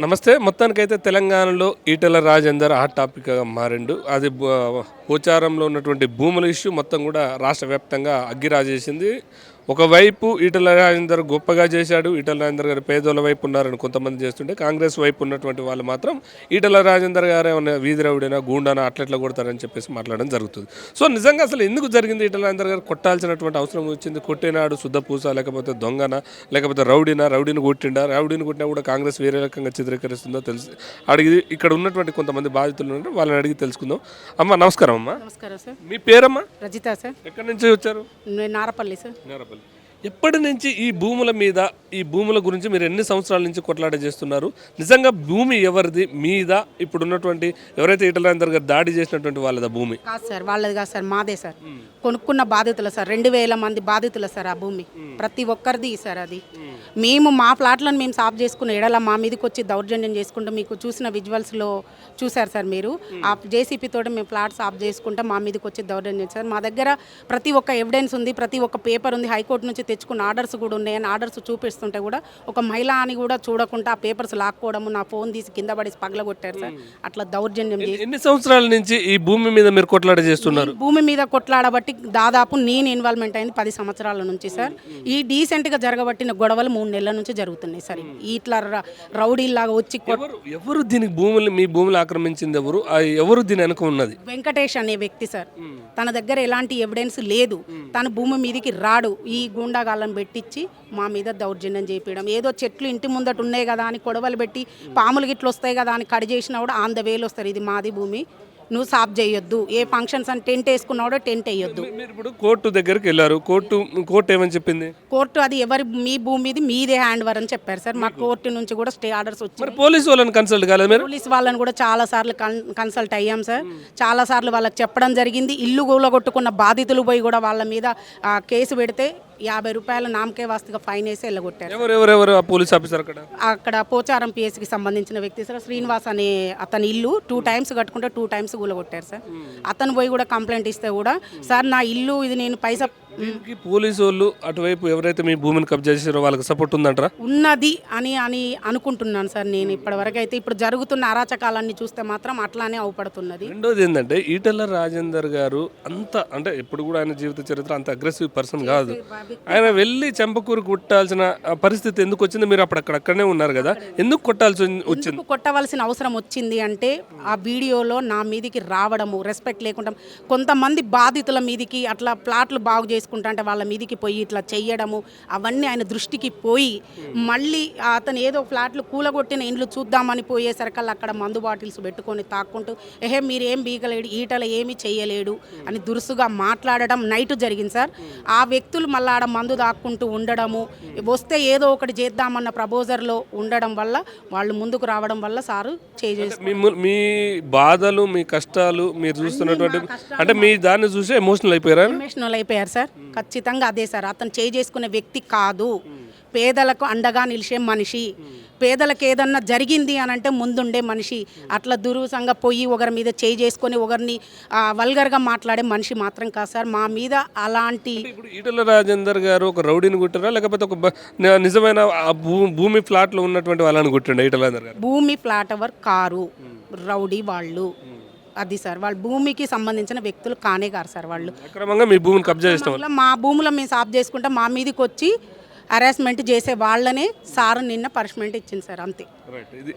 నమస్తే. మొత్తానికైతే తెలంగాణలో ఈటెల రాజేందర్ హాట్ టాపిక్గా మారిండు. అది పోచారంలో ఉన్నటువంటి భూముల ఇష్యూ మొత్తం కూడా రాష్ట్ర వ్యాప్తంగా అగ్గిరాజేసింది. ఒకవైపు ఈటెల రాజేందర్ గొప్పగా చేశాడు ఈటెల రాజేందర్ గారు పేదోళ్ళ వైపు ఉన్నారని కొంతమంది చేస్తుంటే కాంగ్రెస్ వైపు ఉన్నటువంటి వాళ్ళు మాత్రం ఈటెల రాజేందర్ గారు ఏమన్నా వీధి రౌడైనా గూండానా అట్లెట్లా కొడతారని చెప్పేసి మాట్లాడడం జరుగుతుంది. సో నిజంగా అసలు ఎందుకు జరిగింది ఈటెల రాజేందర్ గారు కొట్టాల్సినటువంటి అవసరం వచ్చింది? కొట్టినాడు శుద్ధ పూస లేకపోతే దొంగన లేకపోతే రౌడీనా రౌడీని కొట్టిండా? రౌడీని కొట్టినా కూడా కాంగ్రెస్ వేరే రకంగా చిత్రీకరిస్తుందో తెలుసు. అడిగి ఇక్కడ ఉన్నటువంటి కొంతమంది బాధితులు ఉన్నారు వాళ్ళని అడిగి తెలుసుకుందాం. అమ్మ నమస్కారం అమ్మ. నమస్కారం సార్. మీ పేరమ్మా? రజిత సార్. ఎక్కడి నుంచి వచ్చారు? నారపల్లి సార్. నేరపల్లి. ఎప్పటి నుంచి ఈ భూముల మీద ఈ భూముల గురించి మీరు ఎన్ని సంవత్సరాల నుంచి కొట్లాట చేస్తున్నారు? నిజంగా భూమి ఎవరిది? మీద? ఇప్పుడు ఉన్నటువంటి ఎవరైతే ఈటలందర్ గారు దాడి చేసినటువంటి వాళ్ళదా భూమి? కాదు సార్ వాళ్ళది కాదు సార్ మాదే సార్. కొనుక్కున్న బాధితులు సార్ రెండు వేల మంది బాధితులు సార్ ఆ భూమి. ప్రతి ఒక్కరిది సార్ అది. మేము మా ఫ్లాట్లను మేము సాఫ్ చేసుకున్న ఎడల మా మీదకి వచ్చి దౌర్జన్యం చేసుకుంటూ మీకు చూసిన విజువల్స్లో చూసారు సార్ మీరు. ఆ జేసీపీ తోటి మేము ఫ్లాట్ సాఫ్ చేసుకుంటే మా మీదకి వచ్చి దౌర్జన్యం సార్ మా దగ్గర ప్రతి ఒక్క ఎవిడెన్స్ ఉంది ప్రతి ఒక్క పేపర్ ఉంది హైకోర్టు నుంచి తెచ్చుకున్న ఆర్డర్స్ కూడా ఉన్నాయని ఆర్డర్స్ చూపిస్తుంటే కూడా ఒక మహిళ అని కూడా చూడకుండా ఆ పేపర్స్ లాక్కోవడము నా ఫోన్ తీసి కింద పడేసి పగలగొట్టారు సార్. అట్లా దౌర్జన్యం చేసి ఎన్ని సంవత్సరాల నుంచి ఈ భూమి మీద మీరు కొట్లాట చేస్తున్నారు? భూమి మీద కొట్లాడబట్టి దాదాపు నేను ఇన్వాల్వ్మెంట్ అయింది పది సంవత్సరాల నుంచి సార్. ఈ డీసెంట్గా జరగబట్టిన గొడవలు మూడు నెలల నుంచి జరుగుతున్నాయి సార్. ఇట్లా రౌడీలాగా వచ్చి ఎవరు దీనికి భూములు మీ భూములు ఆక్రమించింది ఎవరు? ఎవరు దీని వెనక ఉన్నది? వెంకటేష్ అనే వ్యక్తి సార్. తన దగ్గర ఎలాంటి ఎవిడెన్స్ లేదు. తన భూమి మీదకి రాడు. ఈ గూండాగాళ్ళని పెట్టించి మా మీద దౌర్జన్యం చేపించడం ఏదో చెట్లు ఇంటి ముందట ఉన్నాయి కదా అని కొడవలు పెట్టి పాములు గిట్లు వస్తాయి కదా అని కడి చేసినా కూడా ఆన్ ద వేలు వస్తారు. ఇది మాది భూమి. నువ్వు సాఫ్ చేయొద్దు. ఏ ఫంక్షన్స్ అని టెంట్ వేసుకున్నా కూడా టెంట్ వేయొద్దు. ఇప్పుడు కోర్టు దగ్గరికి వెళ్ళారు. కోర్టు కోర్టు ఏమని చెప్పింది? కోర్టు అది ఎవరి మీ భూమి మీది మీదే హ్యాండ్ వర్ అని చెప్పారు సార్. మా కోర్టు నుంచి కూడా స్టే ఆర్డర్స్ వచ్చాయి పోలీసు వాళ్ళని కన్సల్ట్ కాలేదు మీరు? పోలీస్ వాళ్ళని కూడా చాలా సార్లు కన్- కన్సల్ట్ అయ్యాం సార్. చాలా సార్లు వాళ్ళకి చెప్పడం జరిగింది. ఇల్లు కూలగొట్టుకున్న బాధితులు పోయి కూడా వాళ్ళ మీద కేసు పెడితే యాభై రూపాయల నామకే వాస్తుగా ఫైన్ వేసి వెళ్ళగొట్టారు. ఎవరు ఎవరు ఎవరు ఆ పోలీస్ ఆఫీసర్ అక్కడ? అక్కడ పోచారం పిఎస్కి సంబంధించిన వ్యక్తి సార్ శ్రీనివాస్ అనే అతని ఇల్లు టూ టైమ్స్ కట్టుకుంటే టూ టైమ్స్ కూలగొట్టారు సార్. అతను పోయి కూడా కంప్లైంట్ ఇస్తే కూడా సార్ నా ఇల్లు ఇది నేను పైసా దీనికి పోలీసు వాళ్ళు అటువైపు ఎవరైతే మీ భూమిని కబ్జా చేసారో వాళ్ళకి సపోర్ట్ ఉందంటారా? ఉన్నది అని అని అనుకుంటున్నాను సార్ నేను ఇప్పటివరకు అయితే ఇప్పుడు జరుగుతున్న అరాచకాలన్నీ చూస్తే మాత్రం అట్లానే అవుపడుతున్నది. రెండోది ఏంటంటే ఈటెల రాజేందర్ గారు అంత అంటే ఇప్పుడు కూడా ఆయన జీవిత చరిత్ర అంత అగ్రెసివ్ పర్సన్ కాదు. ఆయన వెళ్ళి చెంపకూరు కొట్టాల్సిన పరిస్థితి ఎందుకు వచ్చింది? మీరు అప్పుడు అక్కడక్కడనే ఉన్నారు కదా. ఎందుకు కొట్టాల్సి వచ్చింది? కొట్టవలసిన అవసరం వచ్చింది అంటే ఆ వీడియోలో నా మీదికి రావడము రెస్పెక్ట్ లేకుండా కొంతమంది బాధితుల మీదికి అట్లా ప్లాట్లు బాగు చేసుకుంటా అంటే వాళ్ళ మీదికి పోయి ఇట్లా చెయ్యడము అవన్నీ ఆయన దృష్టికి పోయి మళ్ళీ అతను ఏదో ఫ్లాట్లు కూలగొట్టిన ఇండ్లు చూద్దామని పోయేసరికల్లా అక్కడ మందు బాటిల్స్ పెట్టుకొని తాక్కుంటూ ఏహే మీరేం బీగలేడు ఈటల ఏమీ చెయ్యలేడు అని దురుసుగా మాట్లాడడం నైట్ జరిగింది సార్. ఆ వ్యక్తులు మళ్ళీ ఆడ మందు దాక్కుంటూ ఉండడము వస్తే ఏదో ఒకటి చేద్దామన్న ప్రపోజర్లో ఉండడం వల్ల వాళ్ళు ముందుకు రావడం వల్ల సారు మీ బాధలు మీ కష్టాలు మీరు చూస్తున్నటువంటి అంటే మీ దాన్ని చూసి ఎమోషనల్ అయిపోయారా? ఎమోషనల్ అయిపోయారు సార్. ఖచ్చితంగా అదే సార్. అతను చేయి చేసుకునే వ్యక్తి కాదు. పేదలకు అండగా నిలిచే మనిషి. పేదలకు ఏదన్నా జరిగింది అని అంటే ముందుండే మనిషి. అట్లా దురుసంగా పోయి ఒకరి మీద చేయి చేసుకొని ఒకరిని వల్గర్గా మాట్లాడే మనిషి మాత్రం కాదు సార్. మా మీద అలాంటి ఇప్పుడు ఈటెల రాజేందర్ గారు ఒక రౌడీని కొట్టారా? లేకపోతే ఒక నిజమైన భూమి ఫ్లాట్లో ఉన్నటువంటి వాళ్ళని కొట్టిండు ఈటెల రాజేందర్ గారు? భూమి ఫ్లాట్ అవర్ కారు. రౌడీ వాళ్ళు. అది సార్. వాళ్ళ భూమికి సంబంధించిన వ్యక్తులు కానే కారు సార్ వాళ్ళు. అక్రమంగా మీ భూమిని కబ్జా. అట్లా మా భూములో మేము సాఫ్ చేసుకుంటే మా మీదకి వచ్చి హరాస్మెంట్ చేసే వాళ్ళనే సార్ నిన్న పనిష్మెంట్ ఇచ్చింది సార్ అంతే. ఇది